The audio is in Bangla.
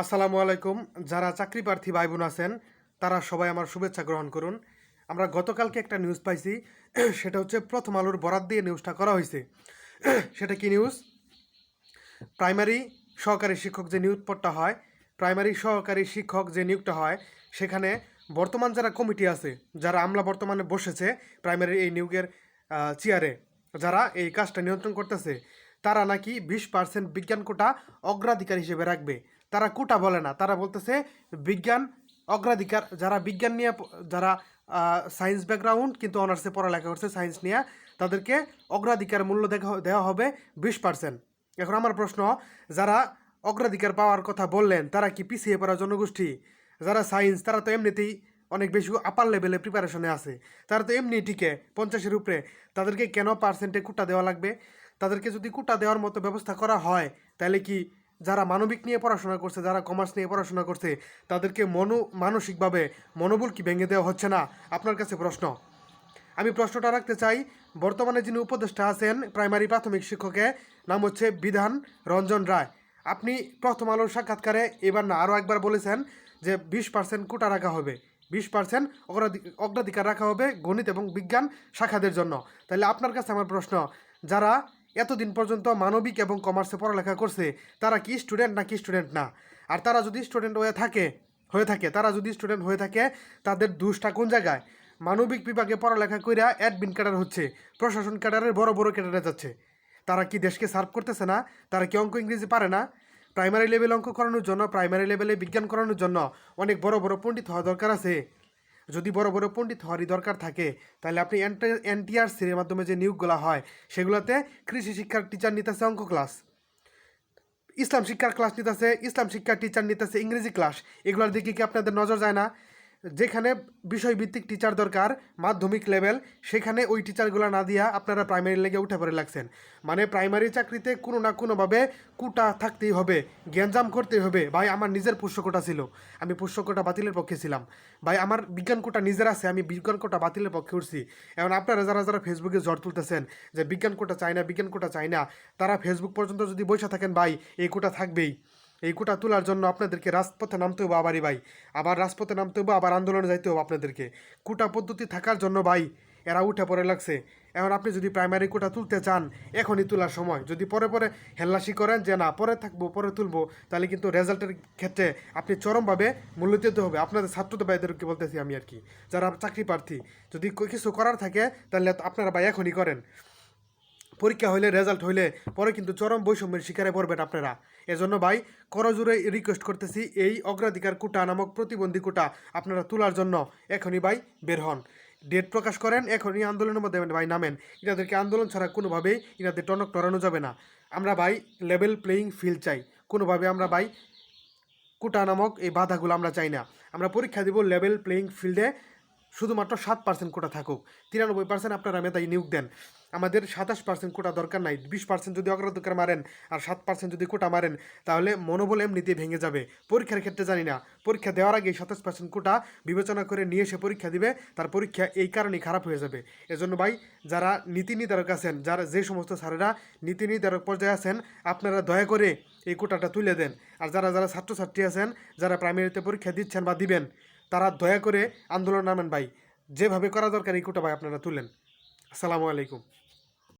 আসসালামু আলাইকুম। যারা চাকরি প্রার্থী ভাই বোন আছেন, তারা সবাই আমার শুভেচ্ছা গ্রহণ করুন। আমরা গতকালকে একটা নিউজ পাইছি, সেটা হচ্ছে প্রথম আলোর বরাত দিয়ে নিউজটা করা হয়েছে সেটা কি নিউজ প্রাইমারি সহকারী শিক্ষক যে নিয়োগপটটা হয় প্রাইমারি সহকারী শিক্ষক যে নিয়োগটা হয়, সেখানে বর্তমান যারা কমিটি আছে, যারা আমলা বর্তমানে বসেছে প্রাইমারি এই নিয়োগের চেয়ারে যারা এই কাজটা নিয়ন্ত্রণ করতেছে, তারা নাকি বিশ পার্সেন্ট বিজ্ঞান কোটা অগ্রাধিকার হিসেবে রাখবে। তারা কোটা বলে না। তারা বলতেছে, বিজ্ঞান অগ্রাধিকার, যারা বিজ্ঞান নিয়ে যারা সায়েন্স ব্যাকগ্রাউন্ড কিন্তু অনার্সে পড়ালেখা করছে সায়েন্স নিয়ে, তাদেরকে অগ্রাধিকার মূল্য দেখা, দেওয়া হবে বিশ পার্সেন্ট এখন আমার প্রশ্ন, যারা অগ্রাধিকার পাওয়ার কথা বললেন, তারা কি পিছিয়ে পড়া জনগোষ্ঠী? যারা সায়েন্স তারা তো এমনিতেই অনেক বেশি আপার লেভেলে প্রিপারেশনে আছে। তারা তো এমনি টিকে, পঞ্চাশের উপরে। তাদেরকে কেন পার্সেন্টে কোটা দেওয়া লাগবে? তাদেরকে যদি কোটা দেওয়ার মতো ব্যবস্থা করা হয়, তাহলে কি যারা মানবিক নিয়ে পড়াশোনা করছে, যারা কমার্স নিয়ে পড়াশোনা করছে, তাদেরকে মনো, মানসিকভাবে মনোবল কি ভেঙে দেওয়া হচ্ছে না? আপনার কাছে প্রশ্ন। আমি প্রশ্নটা রাখতে চাই, বর্তমানে যিনি উপদেষ্টা আছেন, প্রাইমারি প্রাথমিক শিক্ষকে, নাম হচ্ছে বিধান রঞ্জন রায়। আপনি প্রথম আলোর সাক্ষাৎকারে এবার না আরও একবার বলেছেন যে বিশ পার্সেন্ট কোটা রাখা হবে। বিশ পার্সেন্ট অগ্রাধিকার রাখা হবে গণিত এবং বিজ্ঞান শাখাদের জন্য। তাহলে আপনার কাছে আমার প্রশ্ন, যারা এতদিন পর্যন্ত মানবিক এবং কমার্সে পড়ালেখা করছে, তারা কি স্টুডেন্ট না কি স্টুডেন্ট না? আর তারা যদি স্টুডেন্ট হয়ে থাকে হয়ে থাকে, তারা যদি স্টুডেন্ট হয়ে থাকে, তাদের দুষ্টা কোন জায়গায়? মানবিক বিভাগে পড়ালেখা কইরা অ্যাডমিন ক্যাডার হচ্ছে, প্রশাসন ক্যাডারের বড় বড় ক্যাডারে যাচ্ছে। তারা কি দেশকে সার্ভ করতেছে না? তারা কি অঙ্ক ইংরেজি পারে না? প্রাইমারি লেভেল অঙ্ক করানোর জন্য প্রাইমারি লেভেলে বিজ্ঞান করানোর জন্য অনেক বড় বড় পণ্ডিত হওয়া দরকার আছে। যদি বড় বড় পণ্ডিত হওয়ারই দরকার থাকে, তাহলে আপনি এনটিআরসির মাধ্যমে যে নিয়োগগুলো হয়, সেগুলোতে কৃষি শিক্ষার টিচার নিতেছে অঙ্ক ক্লাস ইসলাম শিক্ষার ক্লাস নিতেছে, ইসলাম শিক্ষার টিচার নিতেছে ইংরেজি ক্লাস এগুলোর দিকে কি আপনাদের নজর যায় না? যেখানে বিষয়ভিত্তিক টিচার দরকার, মাধ্যমিক লেভেল সেখানে ওই টিচারগুলো না দিয়া আপনারা প্রাইমারি লেগে উঠে পড়ে লাগছেন। মানে প্রাইমারি চাকরিতে কোনো না কোনোভাবে কুটা থাকতেই হবে জ্ঞানজাম করতেই হবে। ভাই, আমার নিজের পুষ্য কোটা ছিল, আমি পুষ্য কোটা বাতিলের পক্ষে ছিলাম। ভাই, আমার বিজ্ঞান কোটা নিজের আছে, আমি বিজ্ঞান কোটা বাতিলের পক্ষে উঠছি। এখন আপনারা যারা যারা ফেসবুকে ঝড় তুলতেছেন যে বিজ্ঞান কোটা চাই না, বিজ্ঞান কোটা চাই না, তারা ফেসবুক পর্যন্ত যদি বসে থাকেন, ভাই, এই কোটা থাকবেই। এই কোটা তোলার জন্য আপনাদেরকে রাজপথে নামতে হবে আবারই ভাই। আবার রাজপথে নামতে হবে আবার আন্দোলনে যাইতে হবে আপনাদেরকে। কোটা পদ্ধতি থাকার জন্য ভাই, এরা উঠে পড়ে লাগছে। এখন আপনি যদি প্রাইমারি কোটা তুলতে চান, এখনই তোলার সময়। যদি পরে পরে হেল্লাসি করেন যে না, পরে থাকব, পরে তুলবো, তাহলে কিন্তু রেজাল্টের ক্ষেত্রে আপনি চরমভাবে মূল্য দিতে হবে। আপনাদের ছাত্রদের ভাইদেরকে বলতেছি আমি আর কি, যারা চাকরি প্রার্থী। যদি কিছু করার থাকে, তাহলে আপনারা ভাই এখনই করেন। পরীক্ষা হইলে রেজাল্ট হইলে, পরে কিন্তু চরম বৈষম্যের শিকারে পড়বেন আপনারা। এজন্য ভাই করজোরে রিকোয়েস্ট করতেছি, এই অগ্রাধিকার কোটা নামক প্রতিবন্ধী কোটা আপনারা তোলার জন্য। এখনই ভাই, বের হন। ডেট প্রকাশ করেন, এখনই আন্দোলনের মধ্যে ভাই নামেন। এনাদেরকে আন্দোলন ছাড়া কোনোভাবেই এনাদের টনক টরানো যাবে না। আমরা ভাই লেভেল প্লেয়িং ফিল্ড চাই। কোনোভাবে আমরা ভাই, কোটা নামক এই বাধাগুলো আমরা চাই না। আমরা পরীক্ষা দিব লেভেল প্লেয়িং ফিল্ডে শুধুমাত্র সাত পার্সেন্ট কোটা থাকুক। তিরানব্বই পার্সেন্ট আপনারা মেধাই নিয়োগ দেন। আমাদের সাতাশ পার্সেন্ট কোটা দরকার নাই। বিশ পার্সেন্ট যদি অগ্রাধিকার মারেন আর সাত পার্সেন্ট যদি কোটা মারেন, তাহলে মনোবল এমনিতেই ভেঙে যাবে। পরীক্ষার ক্ষেত্রে জানি না। পরীক্ষা দেওয়ার আগে সাতাশ পার্সেন্ট কোটা বিবেচনা করে নিয়ে এসে পরীক্ষা দিবে, তার পরীক্ষা এই কারণেই খারাপ হয়ে যাবে। এজন্য ভাই, যারা নীতি নির্ধারক আছেন, যারা যে সমস্ত স্যারেরা নীতি নির্ধারক পর্যায়ে আছেন, আপনারা দয়া করে এই কোটাটা তুলে দেন। আর যারা যারা ছাত্রছাত্রী আছেন, যারা প্রাইমারিতে পরীক্ষা দিচ্ছেন বা দিবেন তারা দয়া করে আন্দোলন নামেন ভাই। যেভাবে করা দরকার এই কোটা ভাই আপনারা তুলেন আসসালামু আলাইকুম।